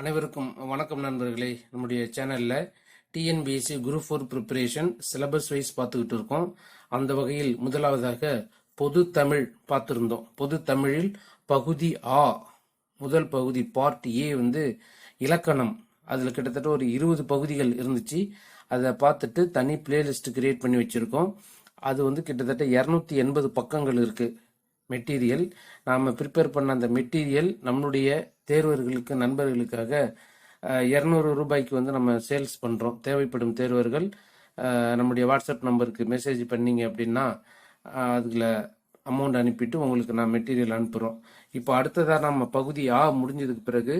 அனைவருக்கும் வணக்கம் நண்பர்களே. நம்முடைய சேனலில் TNPSC group four preparation syllabus wise பார்த்துக்கிட்டு இருக்கோம். அந்த வகையில் முதலாவதாக பொது தமிழ் பார்த்துருந்தோம். பொது தமிழில் பகுதி ஆ முதல் பகுதி பார்ட் ஏ வந்து இலக்கணம். அதில் கிட்டத்தட்ட ஒரு இருபது பகுதிகள் இருந்துச்சு. அதை பார்த்துட்டு தனி பிளேலிஸ்ட் கிரியேட் பண்ணி வச்சுருக்கோம். அது வந்து கிட்டத்தட்ட இரநூத்தி எண்பது பக்கங்கள் இருக்குது மெட்டீரியல். நாம் ப்ரிப்பேர் பண்ண அந்த மெட்டீரியல் நம்மளுடைய தேர்வர்களுக்கு நண்பர்களுக்காக இரநூறு ரூபாய்க்கு வந்து நம்ம சேல்ஸ் பண்ணுறோம் தேவைப்படும் தேர்வர்கள் நம்முடைய வாட்ஸ்அப் நம்பருக்கு மெசேஜ் பண்ணீங்க அப்படின்னா அதில் அமௌண்ட் அனுப்பிட்டு உங்களுக்கு நான் மெட்டீரியல் அனுப்புகிறோம் இப்போ அடுத்ததாக நம்ம பகுதி ஆ முடிஞ்சதுக்கு பிறகு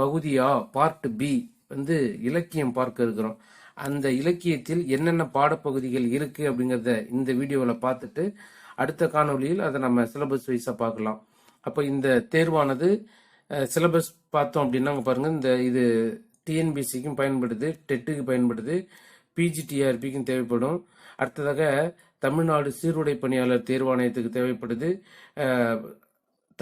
பகுதி ஆ பார்ட் பி வந்து இலக்கியம் பார்க்க இருக்கிறோம். அந்த இலக்கியத்தில் என்னென்ன பாடப்பகுதிகள் இருக்குது அப்படிங்கிறத இந்த வீடியோவில் பார்த்துட்டு அடுத்த காணொளியில் அதை நம்ம சிலபஸ் வைஸாக பார்க்கலாம். அப்போ இந்த தேர்வானது சிலபஸ் பார்த்தோம் அப்படின்னா பாருங்கள் இந்த இது டிஎன்பிசிக்கும் பயன்படுது டெட்டுக்கு பயன்படுது பிஜிடிஆர்பிக்கும் தேவைப்படும். அடுத்ததாக தமிழ்நாடு சீருடை பணியாளர் தேர்வாணையத்துக்கு தேவைப்படுது.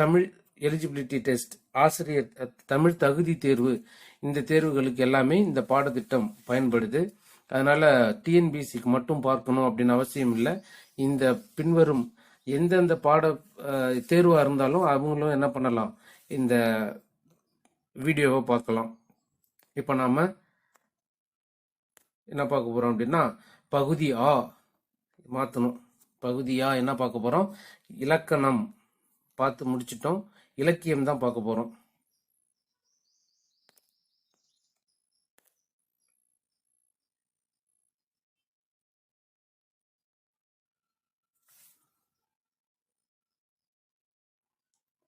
தமிழ் எலிஜிபிலிட்டி டெஸ்ட் ஆசிரியர் தமிழ் தகுதி தேர்வு இந்த தேர்வுகளுக்கு எல்லாமே இந்த பாடத்திட்டம் பயன்படுது. அதனால டிஎன்பிசிக்கு மட்டும் பார்க்கணும் அப்படின்னு அவசியம் இல்லை. இந்த பின்வரும் எந்தெந்த பாட தேர்வாக இருந்தாலும் அவங்களும் என்ன பண்ணலாம்? இந்த வீடியோவை பார்க்கலாம். இப்போ நாம் என்ன பார்க்க போகிறோம் அப்படின்னா பகுதி ஆ மாற்றணும் பகுதி ஆ என்ன பார்க்க போகிறோம் இலக்கணம் பார்த்து முடிச்சிட்டோம். இலக்கியம் தான் பார்க்க போகிறோம்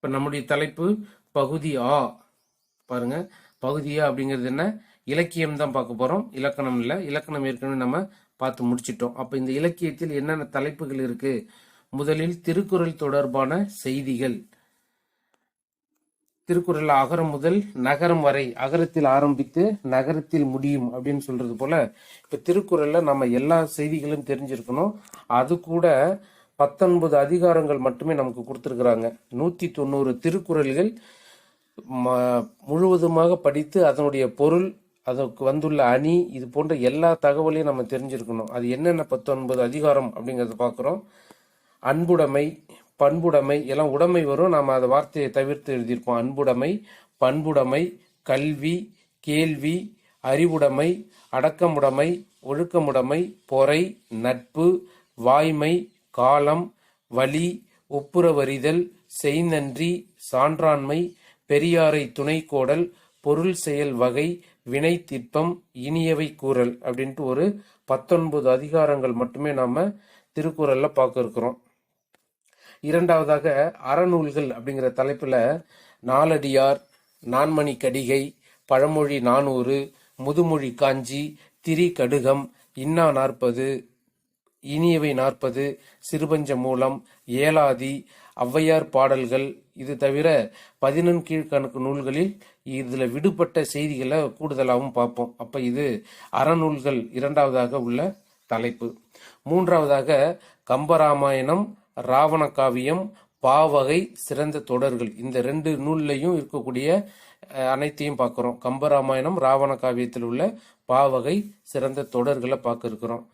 இப்போ நம்முடைய தலைப்பு பகுதி ஆ. பாருங்க. பகுதி ஆ அப்படிங்கிறது என்ன? இலக்கியம் தான் பார்க்க போகிறோம் இலக்கணம் இல்லை. இலக்கணம் ஏற்கனவே நம்ம பார்த்து முடிச்சிட்டோம். அப்போ இந்த இலக்கியத்தில் என்னென்ன தலைப்புகள் இருக்கு? முதலில் திருக்குறள் தொடர்பான செய்திகள். திருக்குறள் அகரம் முதல் நகரம் வரை அகரத்தில் ஆரம்பித்து நகரத்தில் முடியும் அப்படின்னு சொல்றது போல இப்போ திருக்குறளில் நம்ம எல்லா செய்திகளும் தெரிஞ்சிருக்கணும். அது கூட பத்தொன்பது அதிகாரங்கள் மட்டுமே நமக்கு கொடுத்துருக்குறாங்க. நூற்றி தொண்ணூறு திருக்குறள்கள் ம- முழுவதுமாக படித்து அதனுடைய பொருள் அதற்கு வந்துள்ள அணி இது போன்ற எல்லா தகவலையும் நம்ம தெரிஞ்சிருக்கணும். அது என்னென்ன பத்தொன்பது அதிகாரம் அப்படிங்கிறத பார்க்குறோம். அன்புடைமை பண்புடைமை எல்லாம் உடைமை வரும். நாம் அந்த வார்த்தையை தவிர்த்து எழுதியிருப்போம். அன்புடைமை பண்புடைமை கல்வி கேள்வி அறிவுடைமை அடக்கமுடைமை ஒழுக்கமுடைமை பொறை நட்பு வாய்மை காலம் வலி ஒப்புரவறிதல் செய்நன்றி சான்றாண்மை பெரியாரை துணைக்கோடல் பொருள் செயல் வகை வினை திட்பம் இனியவை கூறல் அப்படின்ட்டு ஒரு பத்தொன்பது அதிகாரங்கள் மட்டுமே நாம திருக்குறள்ல பார்க்க இருக்கிறோம் இரண்டாவதாக அறநூல்கள் அப்படிங்கிற தலைப்புல நாலடியார் நான்மணி கடிகை பழமொழி நானூறு முதுமொழி காஞ்சி திரி கடுகம் இன்னா நாற்பது இனியவை நாற்பது சிறுபஞ்ச மூலம் ஏலாதி ஔவையார் பாடல்கள். இது தவிர பதினெண் கீழ்கணக்கு நூல்களில் இதில் விடுபட்ட செய்திகளை கூடுதலாகவும் பார்ப்போம். அப்போ இது அறநூல்கள் இரண்டாவதாக உள்ள தலைப்பு. மூன்றாவதாக கம்பராமாயணம் ராவண காவியம் பாவகை சிறந்த தொடர்கள். இந்த ரெண்டு நூல்லையும் இருக்கக்கூடிய அனைத்தையும் பார்க்குறோம். கம்பராமாயணம் ராவண காவியத்தில் உள்ள பாவகை சிறந்த தொடர்களை பார்க்க இருக்கிறோம்.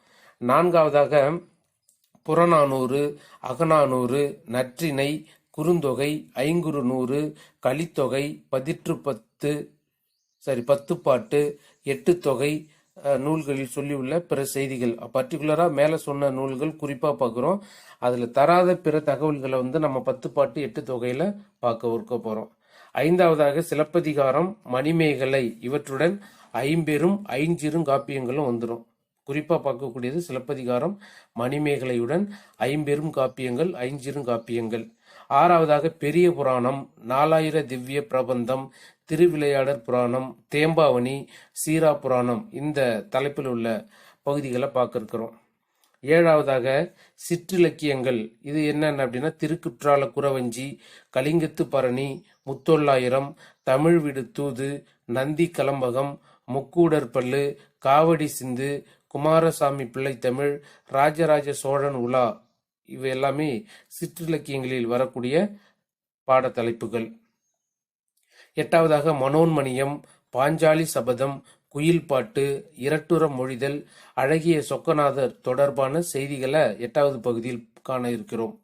நான்காவதாக புறநானூறு அகநானூறு நற்றிணை குறுந்தொகை ஐங்குறு நூறு கலித்தொகை பதிற்று பத்து சரி பத்துப்பாட்டு எட்டு தொகை நூல்களில் சொல்லியுள்ள பிற செய்திகள். பர்டிகுலராக மேலே சொன்ன நூல்கள் குறிப்பாக பார்க்குறோம் அதில் தராத பிற தகவல்களை வந்து நம்ம பத்து பாட்டு எட்டு தொகையில் பார்க்க இருக்க போகிறோம் ஐந்தாவதாக சிலப்பதிகாரம் மணிமேகலை இவற்றுடன் ஐம்பெரும் ஐஞ்சிரும் காப்பியங்களும் வந்துடும் குறிப்பாக பார்க்கக்கூடியது சிலப்பதிகாரம் மணிமேகலையுடன் ஐம்பெரும் காப்பியங்கள் ஐஞ்சிரும் காப்பியங்கள். ஆறாவதாக பெரிய புராணம் நாலாயிர திவ்ய பிரபந்தம் திருவிளையாடற் புராணம் தேம்பாவணி சீரா புராணம் இந்த தலைப்பில் உள்ள பகுதிகளை பார்க்க இருக்கிறோம் ஏழாவதாக சிற்றிலக்கியங்கள். இது என்னென்ன அப்படின்னா திருக்குற்றால குறவஞ்சி கலிங்கத்து பரணி முத்தொள்ளாயிரம் தமிழ் விடு தூது நந்தி கலம்பகம் முக்கூடர் பல்லு காவடி சிந்து குமாரசாமி பிள்ளை தமிழ் ராஜராஜ சோழன் உலா இவை எல்லாமே சிற்றிலக்கியங்களில் வரக்கூடிய பாடத்தலைப்புகள். எட்டாவதாக மனோன்மணியம் பாஞ்சாலி சபதம் குயில் பாட்டு இரட்டுற மொழிதல் அழகிய சொக்கநாதர் தொடர்பான செய்திகளை எட்டாவது பகுதியில் காண இருக்கிறோம்.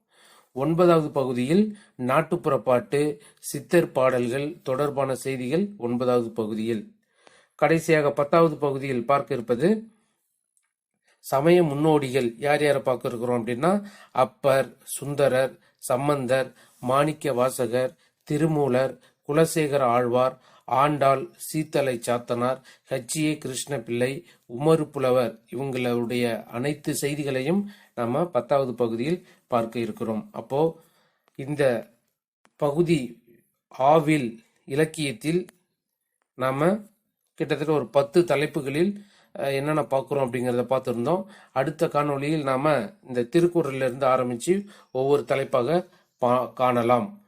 ஒன்பதாவது பகுதியில் நாட்டுப்புற பாட்டு சித்தர் பாடல்கள் தொடர்பான செய்திகள் ஒன்பதாவது பகுதியில். கடைசியாக பத்தாவது பகுதியில் பார்க்க இருப்பது சமய முன்னோடிகள் யார் யாரை பார்க்கிருக்கிறோம் அப்படின்னா அப்பர் சுந்தரர் சம்பந்தர் மாணிக்க வாசகர் திருமூலர் குலசேகர ஆழ்வார் ஆண்டாள் சீத்தலை சாத்தனார் ஹச்சிஏ கிருஷ்ண பிள்ளை உமரு புலவர் இவங்களுடைய அனைத்து செய்திகளையும் நம்ம பத்தாவது பகுதியில் பார்க்க இருக்கிறோம். அப்போ இந்த பகுதி ஆவில் இலக்கியத்தில் நாம கிட்டத்தட்ட ஒரு பத்து தலைப்புகளில் என்னென்ன பார்க்குறோம் அப்படிங்கிறத பார்த்துருந்தோம். அடுத்த காணொளியில் நாம் இந்த திருக்குறளிலிருந்து இருந்து ஒவ்வொரு தலைப்பாக பா காணலாம்.